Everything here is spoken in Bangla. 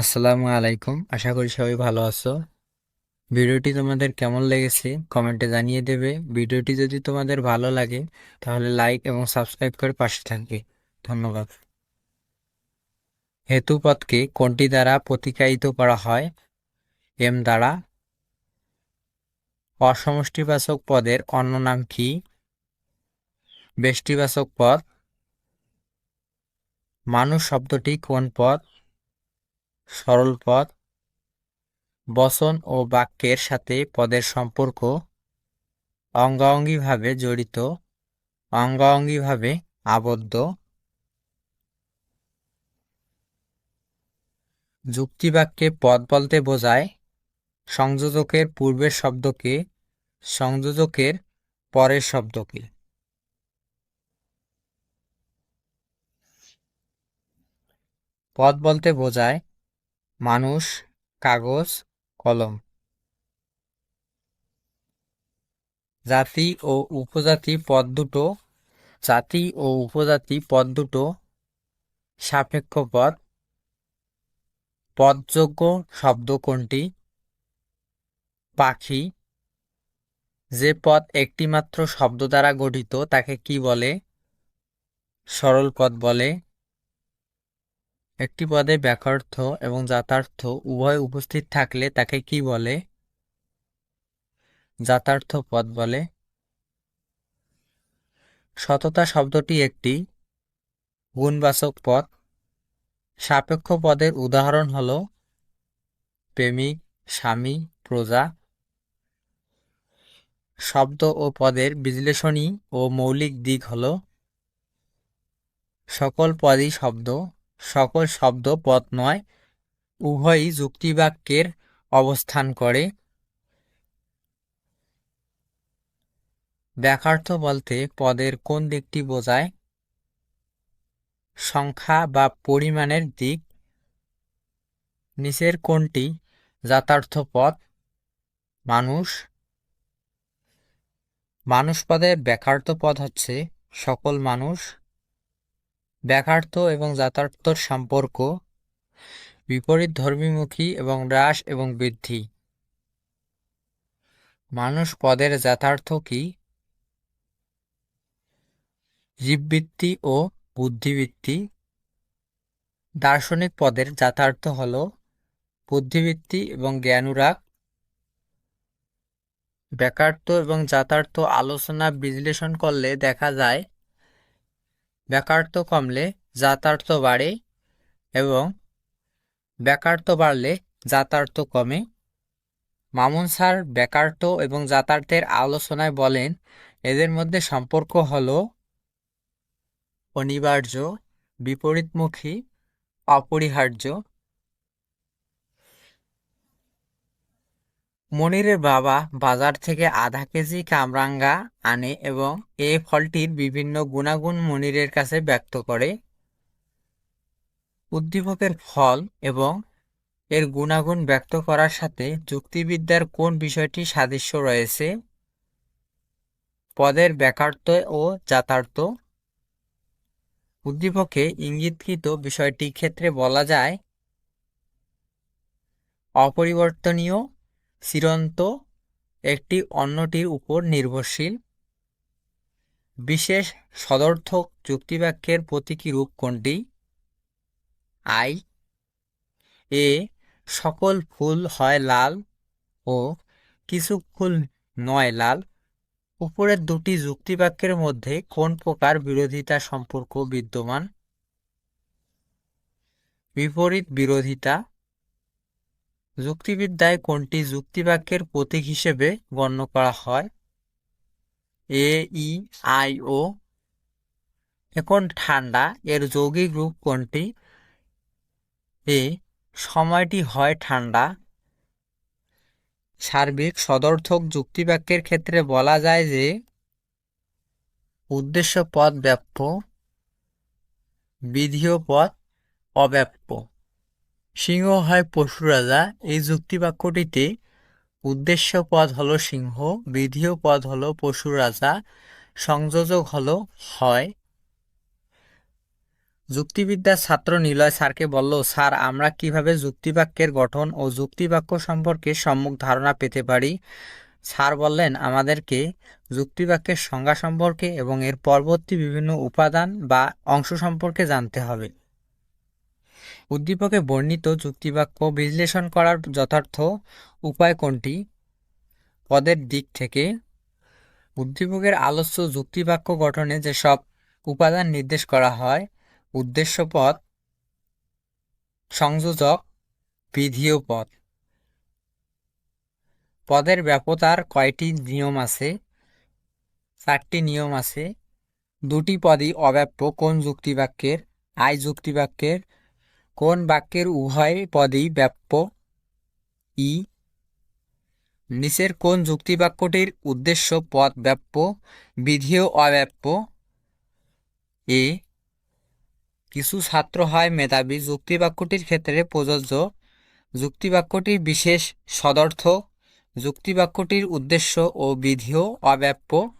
আসসালামু আলাইকুম। আশা করি সবাই ভালো আছো। ভিডিওটি তোমাদের কেমন লেগেছে কমেন্টে জানিয়ে দেবে। ভিডিওটি যদি তোমাদের ভালো লাগে, তাহলে লাইক এবং সাবস্ক্রাইব করে পাশে থাকবে। ধন্যবাদ। হেতুপদকে কোনটি দ্বারা প্রতিকায়িত করা হয়? এম দ্বারা। অসমষ্টিবাচক পদের অন্য নাম কি? বেষ্টিবাচক পদ। মানুষ শব্দটি কোন পদ? সরল পদ। বচন ও বাক্যের সাথে পদের সম্পর্ক অঙ্গাঙ্গিভাবে জড়িত, অঙ্গাঙ্গিভাবে আবদ্ধ। যুক্তিবাক্যে পদ বলতে বোঝায় সংযোজকের পূর্বের শব্দকে সংযোজকের পরের শব্দকে। পদ বলতে বোঝায় মানুষ, কাগজ, কলম। জাতি ও উপজাতি পদ দুটো, জাতি ও উপজাতি পদ দুটো, সাপেক্ষ পদ। পদযোগ্য শব্দ কোনটি? পাখি। যে পদ একটিমাত্র শব্দ দ্বারা গঠিত, তাকে কি বলে? সরল পদ বলে। একটি পদে ব্যাকর্থ এবং যাতার্থ উভয় উপস্থিত থাকলে তাকে কি বলে? যাতার্থ পদ বলে। সততা শব্দটি একটি গুণবাচক পদ। সাপেক্ষ পদের উদাহরণ হল প্রেমিক, স্বামী, প্রজা। শব্দ ও পদের বিশ্লেষণী ও মৌলিক দিক হল সকল পদই শব্দ। সকল শব্দ পদ নয়, উভয়ই যুক্তিবাক্যের অবস্থান করে। ব্যাকার্থ বলতে পদের কোন দিকটি বোঝায়? সংখ্যা বা পরিমাণের দিক। নিচের কোনটি? যাতার্থ পদ মানুষ। মানুষ পদে ব্যাকার্থ পদ হচ্ছে সকল মানুষ। ব্যাকার্থ এবং যাতার্থর সম্পর্ক, বিপরীত ধর্মীমুখী এবং হ্রাস এবং বৃদ্ধি। মানুষ পদের যথার্থ কি? জীববৃত্তি ও বুদ্ধিবৃত্তি। দার্শনিক পদের যথার্থ হল বুদ্ধিবৃত্তি এবং জ্ঞানুরাগ। ব্যাকার্থ এবং যথার্থ আলোচনা বিশ্লেষণ করলে দেখা যায় ব্যাকার্থ কমলে যাতার্থ বাড়ে এবং ব্যাকার্থ বাড়লে যাতার্থ কমে। মামুন স্যার ব্যাকার্থ এবং যাতার্থের আলোচনায় বলেন, এদের মধ্যে সম্পর্ক হল অনিবার্য, বিপরীতমুখী, অপরিহার্য মনিরের বাবা বাজার থেকে আধা কেজি কামরাঙ্গা আনে এবং এ ফলটির বিভিন্ন গুণাগুণ মনিরের কাছে ব্যক্ত করে। উদ্দীপকের ফল এবং এর গুণাগুণ ব্যক্ত করার সাথে যুক্তিবিদ্যার কোন বিষয়টি সাদৃশ্য রয়েছে? পদের ব্যাকার্থ ও যাতার্থ উদ্দীপকে ইঙ্গিতকৃত বিষয়টি ক্ষেত্রে বলা যায়, অপরিবর্তনীয় চিরন্ত একটি অন্যটির উপর নির্ভরশীল। বিশেষ সদর্থক যুক্তিবাক্যের প্রতীকী রূপ কোনটি? আই। এ। সকল ফুল হয় লাল ও কিছু ফুল নয় লাল। উপরের দুটি যুক্তিবাক্যের মধ্যে কোন প্রকার বিরোধিতা সম্পর্ক বিদ্যমান? বিপরীত বিরোধিতা যুক্তিবিদ্যায় কোনটি যুক্তিবাক্যের প্রতীক হিসেবে গণ্য করা হয়? এ ই আই ও এখন ঠান্ডা, এর যৌগিক রূপ কোনটি? এ সময়টি হয় ঠান্ডা। সার্বিক সদর্থক যুক্তিবাক্যের ক্ষেত্রে বলা যায় যে উদ্দেশ্য পদ ব্যাপ্য বিধিও পদ অব্যাপ্য। সিংহ হয় পশু রাজা এই যুক্তিবাক্যটিতে উদ্দেশ্য পদ হল সিংহ, বিধিও পদ হল পশু রাজা সংযোজক হল হয়। যুক্তিবিদ্যার ছাত্র নিলয় স্যারকে বলল, স্যার, আমরা কীভাবে যুক্তিবাক্যের গঠন ও যুক্তিবাক্য সম্পর্কে সম্মুখ ধারণা পেতে পারি? স্যার বললেন, আমাদেরকে যুক্তিবাক্যের সংজ্ঞা সম্পর্কে এবং এর পরবর্তী বিভিন্ন উপাদান বা অংশ সম্পর্কে জানতে হবে। উদ্দীপকে বর্ণিত যুক্তিবাক্য বিশ্লেষণ করার যথার্থ উপায় কোনটি? পদের দিক থেকে, উদ্দীপকের আলোচ্য যুক্তিবাক্য গঠনে যেসব উপাদান নির্দেশ করা হয় উদ্দেশ্যপদ সংযোজক, বিধীয় পদ পদের ব্যাপতার কয়টি নিয়ম আছে? চারটি নিয়ম আছে। দুটি পদই অব্যাপ্য কোন যুক্তিবাক্যের? আই যুক্তিবাক্যের কোন বাক্যের উভয় পদই ব্যাপ্য? ই। নিচের কোন যুক্তিবাক্যটির উদ্দেশ্য পদ ব্যাপ্য, বিধিও অব্যাপ্য? এ। কিছু ছাত্র হয় মেধাবী, যুক্তিবাক্যটির ক্ষেত্রে প্রযোজ্য। যুক্তিবাক্যটির বিশেষ সদর্থ, যুক্তিবাক্যটির উদ্দেশ্য ও বিধিও অব্যাপ্য।